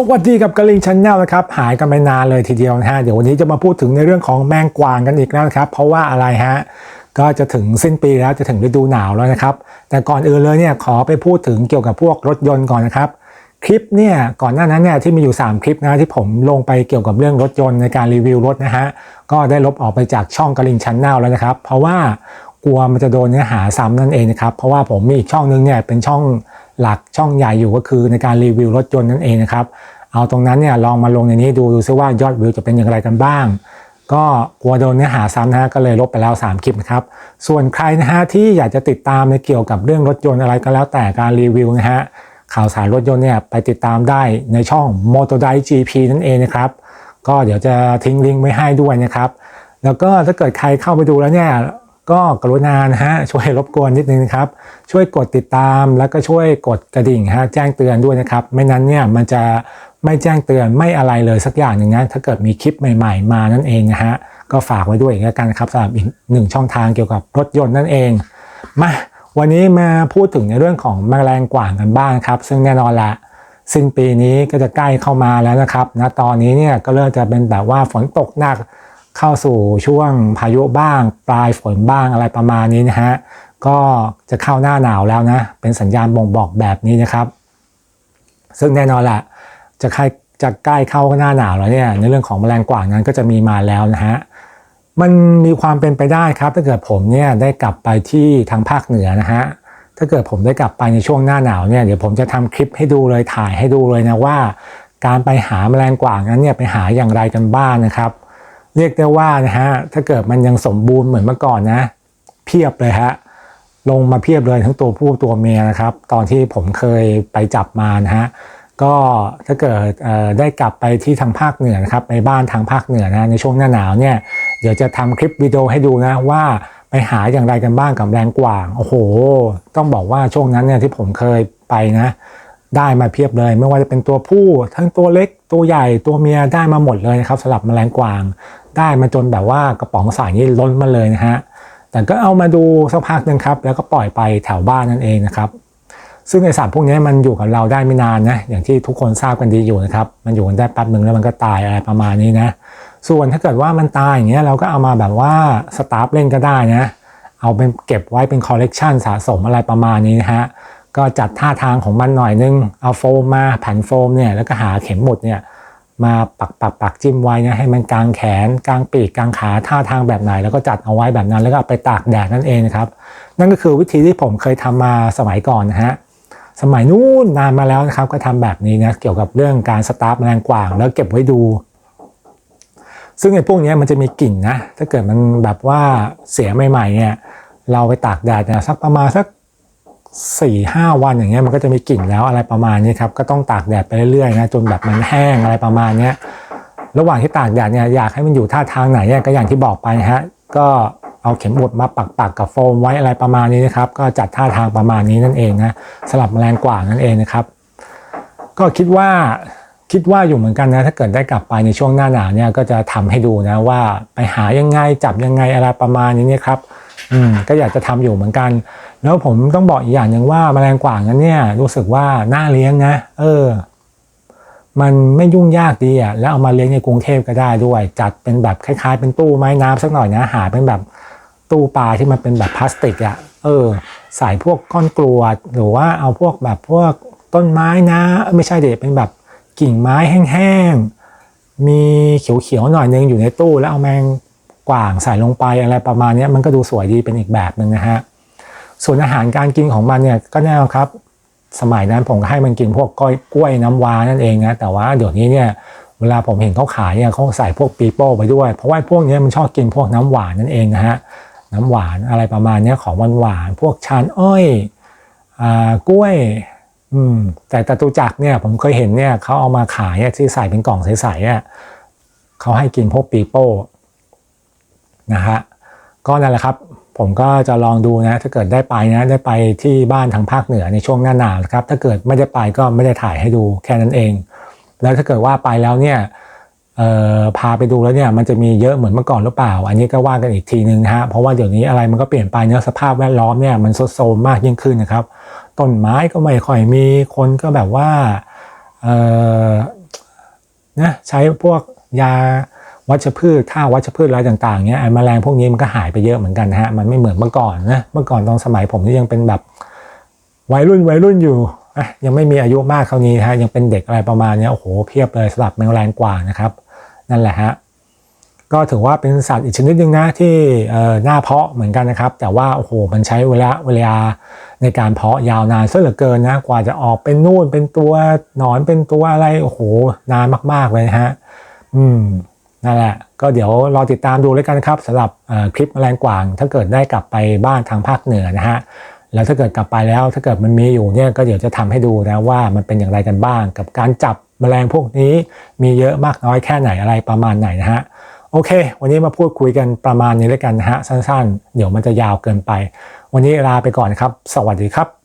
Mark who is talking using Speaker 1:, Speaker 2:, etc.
Speaker 1: สวัสดีกับกลิงชันแนลนะครับหายกันไปนานเลยทีเดียวนะฮะเดี๋ยววันนี้จะมาพูดถึงในเรื่องของแมงกวางกันอีกแล้วนะครับเพราะว่าอะไรฮะก็จะถึงสิ้นปีแล้วจะถึงฤดูหนาวแล้วนะครับ แต่ก่อนอื่นเลยเนี่ยขอไปพูดถึงเกี่ยวกับพวกรถยนต์ก่อนนะครับคลิปเนี่ยก่อนหน้านั้นเนี่ยที่มีอยู่ 3 คลิปนะที่ผมลงไปเกี่ยวกับเรื่องรถยนต์ในการรีวิวรถนะฮะก็ได้ลบออกไปจากช่องกลิงชันแนลแล้วนะครับ เพราะว่ากลัวมันจะโดนเนื้อหาซ้ำนั่นเองนะครับเพราะว่าผมมีอีกช่องนึงเนี่ยเป็นช่อง หลักช่องใหญ่อยู่ก็คือในการรีวิวรถยนต์นั่นเองนะครับ เอาตรงนั้นเนี่ยลองมาลงในนี้ดูดูซิว่ายอดวิวจะเป็นอย่างไรกันบ้าง ก็กลัวโดนเนื้อหาซ้ำนะฮะก็เลยลบไปแล้ว 3 คลิปนะครับ ส่วนใครนะฮะที่อยากจะติดตามในเกี่ยวกับเรื่องรถยนต์อะไรก็แล้วแต่การรีวิวนะฮะข่าวสารรถยนต์เนี่ยไปติดตามได้ในช่อง m o t o d i GP นั่นเองนะครับ ก็เดี๋ยวจะทิ้งลิงก์ไว้ให้ด้วยนะครับ แล้วก็ถ้าเกิดใครเข้าไปดูแล้วเนี่ย ก็กรุณานะฮะช่วยรบกวนนิดนึงนะครับ ช่วยกดติดตามแล้วก็ช่วยกดกระดิ่งฮะแจ้งเตือนด้วยนะครับ ไม่นั้นเนี่ยมันจะไม่แจ้งเตือนไม่อะไรเลยสักอย่างหนึ่งนะถ้าเกิดมีคลิปใหม่ๆ มานั่นเองนะฮะก็ฝากไว้ด้วยอีกแล้วกันนะครับสำหรับอีกหนึ่งช่องทางเกี่ยวกับรถยนต์นั่นเองมาวันนี้มาพูดถึงในเรื่องของแมลงกว่างกันบ้างครับ ซึ่งแน่นอนละสิ้นปีนี้ก็จะใกล้เข้ามาแล้วนะครับนะตอนนี้เนี่ยก็เริ่มจะเป็นแบบว่าฝนตกหนัก เข้าสู่ช่วงพายุบ้าง ปลายฝนบ้างอะไรประมาณนี้นะฮะก็จะเข้าหน้าหนาวแล้วนะ เป็นสัญญาณบ่งบอกแบบนี้นะครับ ซึ่งแน่นอนแหละจะใกล้จะใกล้เข้าหน้าหนาวแล้วเนี่ยในเรื่องของแมลงกว่างนั้นก็จะมีมาแล้วนะฮะมันมีความเป็นไปได้ครับ ถ้าเกิดผมเนี่ยได้กลับไปที่ทางภาคเหนือนะฮะถ้าเกิดผมได้กลับไปในช่วงหน้าหนาวเนี่ยเดี๋ยวผมจะทำคลิปให้ดูเลยถ่ายให้ดูเลยนะว่า การไปหาแมลงกว่างนั้นเนี่ยไปหาอย่างไรกันบ้างนะครับ เรียกได้ว่านะฮะถ้าเกิดมันยังสมบูรณ์เหมือนเมื่อก่อนนะ เพียบเลยฮะลงมาเพียบเลยทั้งตัวผู้ตัวเมียนะครับ ตอนที่ผมเคยไปจับมานะฮะก็ถ้าเกิดได้กลับไปที่ทางภาคเหนือนะครับไปบ้านทางภาคเหนือนะในช่วงหน้าหนาวเนี่ยเดี๋ยวจะทำคลิปวิดีโอให้ดูนะว่าไปหาอย่างไรกันบ้างกับแรงกว่างโอ้โห ต้องบอกว่าช่วงนั้นเนี่ยที่ผมเคยไปนะ ได้มาเพียบเลย ไม่ว่าจะเป็นตัวผู้ ทั้งตัวเล็กตัวใหญ่ตัวเมียได้มาหมดเลยนะครับสำหรับแมลงกวางได้มาจนแบบว่ากระป๋องสายนี้ล้นมาเลยนะฮะแต่ก็เอามาดูสักพักหนึ่งครับ แล้วก็ปล่อยไปแถวบ้านนั่นเองนะครับ ซึ่งในสัตว์พวกนี้มันอยู่กับเราได้ไม่นานนะอย่างที่ทุกคนทราบกันดีอยู่นะครับ มันอยู่กันได้แป๊บหนึ่งแล้วมันก็ตายอะไรประมาณนี้นะ ส่วนถ้าเกิดว่ามันตายอย่างเงี้ยเราก็เอามาแบบว่าสตาร์ฟเล่นก็ได้นะเอาเป็นเก็บไว้เป็นคอลเลกชันสะสมอะไรประมาณนี้นะฮะก็จัดท่าทางของมันหน่อยนึงเอาโฟมมาแผ่นโฟมเนี่ยแล้วก็หาเข็มหมุดเนี่ย มาปักปักปักจิ้มไว้นะให้มันกลางแขนกลางปีกกลางขาท่าทางแบบไหน แล้วก็จัดเอาไว้แบบนั้น แล้วก็ไปตากแดดนั่นเองนะครับ นั่นก็คือวิธีที่ผมเคยทำมาสมัยก่อนนะฮะสมัยนู้นนานมาแล้วนะครับ ก็ทำแบบนี้นะเกี่ยวกับเรื่องการสตาร์ฟแมลงกว่างแล้วเก็บไว้ดู ซึ่งไอ้พวกนี้มันจะมีกลิ่นนะถ้าเกิดมันแบบว่าเสียใหม่ๆเนี่ยเราไปตากแดดเนี่ยสักประมาณสัก สี่ห้าวันอย่างเงี้ยมันก็จะมีกลิ่นแล้วอะไรประมาณนี้ครับก็ต้องตากแดดไปเรื่อยๆนะจนแบบมันแห้งอะไรประมาณเนี้ยระหว่างที่ตากแดดเนี่ยอยากให้มันอยู่ท่าทางไหนเนี่ยก็อย่างที่บอกไปฮะก็เอาเข็มบดมาปักปักกับโฟมไว้อะไรประมาณนี้นะครับ ก็จัดท่าทางประมาณนี้นั่นเองนะสลับแมลงกว่านั่นเองนะครับ ก็คิดว่าคิดว่าอยู่เหมือนกันนะ ถ้าเกิดได้กลับไปในช่วงหน้าหนาวเนี่ยก็จะทำให้ดูนะว่าไปหายังไงจับยังไงอะไรประมาณนี้นี่ยครับ อืมก็อยากจะทำอยู่เหมือนกัน แล้วผมต้องบอกอีกอย่างหนึ่งว่าแมลงกว่างนั้นเนี่ย รู้สึกว่าน่าเลี้ยงนะ เออ มันไม่ยุ่งยากดีอะแล้วเอามาเลี้ยงในกรุงเทพก็ได้ด้วย จัดเป็นแบบคล้ายๆ เป็นตู้ไม้น้ำสักหน่อยนะหาเป็นแบบตู้ปลาที่มันเป็นแบบพลาสติกอะเออ ใส่พวกก้อนกรวดหรือว่าเอาพวกแบบพวกต้นไม้นะ ไม่ใช่เด็เป็นแบบกิ่งไม้แห้งๆมีเขียวๆหน่อยนึงอยู่ในตู้แล้วเอาแมง กว่างใส่ลงไปอะไรประมาณนี้มันก็ดูสวยดีเป็นอีกแบบหนึ่งนะฮะส่วนอาหารการกินของมันเนี่ยก็แน่ครับ สมัยนั้นผมก็ให้มันกินพวกก้อยกล้วยน้ำว้านั่นเองนะแต่ว่าเดี๋ยวนี้เนี่ยเวลาผมเห็นเขาขายเนี่ยเขาใส่พวกปีโป้ไปด้วย เพราะว่าพวกนี้มันชอบกินพวกน้ำหวานนั่นเองนะฮะน้ำหวานอะไรประมาณนี้ของหวานหวานพวกชานอ้อยอ่ากล้วยอืมแต่ตะตุจักเนี่ยผมเคยเห็นเนี่ยเขาเอามาขายที่ใส่เป็นกล่องใสๆอะเขาให้กินพวกปีโป้ นะฮะก็นั่นแหละครับผมก็จะลองดูนะ ถ้าเกิดได้ไปนะได้ไปที่บ้านทางภาคเหนือในช่วงหน้าหนาวครับ ถ้าเกิดไม่ได้ไปก็ไม่ได้ถ่ายให้ดูแค่นั้นเอง แล้วถ้าเกิดว่าไปแล้วเนี่ยพาไปดูแล้วเนี่ยมันจะมีเยอะเหมือนเมื่อก่อนหรือเปล่า อันนี้ก็ว่ากันอีกทีนึงนะฮะเพราะว่าเดี๋ยวนี้อะไรมันก็เปลี่ยนไปเนื้อสภาพแวดล้อมเนี่ยมันซดโซมมากยิ่งขึ้นนะครับต้นไม้ก็ไม่ค่อยมีคนก็แบบว่านะใช้พวกยา วัชพืชฆ่าวัชพืชอะไรต่างๆเนี้ยไอ้แมลงพวกนี้มันก็หายไปเยอะเหมือนกันนะฮะมันไม่เหมือนเมื่อก่อนนะเมื่อก่อนตอนสมัยผมนี่ยังเป็นแบบวัยรุ่นวัยรุ่นอยู่ะยังไม่มีอายุมากเท่านี้ฮะยังเป็นเด็กอะไรประมาณนี้โอ้โหเพียบเลยสำหรับแมลงกว่านะครับ นั่นแหละฮะก็ถือว่าเป็นสัตว์อีกชนิดหนึ่งนะที่เอ่อน่าเพาะเหมือนกันนะครับ แต่ว่าโอ้โหมันใช้เวลาเวลาในการเพาะยาวนานซะเหลือเกินนะกว่าจะออกเป็นนู่นเป็นตัวหนอนเป็นตัวอะไรโอ้โหนานมากๆเลยฮะ อืม นั่นแหละก็เดี๋ยวรอติดตามดูแล้วกันครับสำหรับคลิปแมลงกวาง ถ้าเกิดได้กลับไปบ้านทางภาคเหนือนะฮะแล้วถ้าเกิดกลับไปแล้วถ้าเกิดมันมีอยู่เนี่ยก็เดี๋ยวจะทำให้ดูนะว่ามันเป็นอย่างไรกันบ้าง กับการจับแมลงพวกนี้มีเยอะมากน้อยแค่ไหนอะไรประมาณไหนนะฮะโอเค วันนี้มาพูดคุยกันประมาณนี้แล้วกันนะฮะสั้นๆ เดี๋ยวมันจะยาวเกินไป วันนี้ลาไปก่อนครับ สวัสดีครับ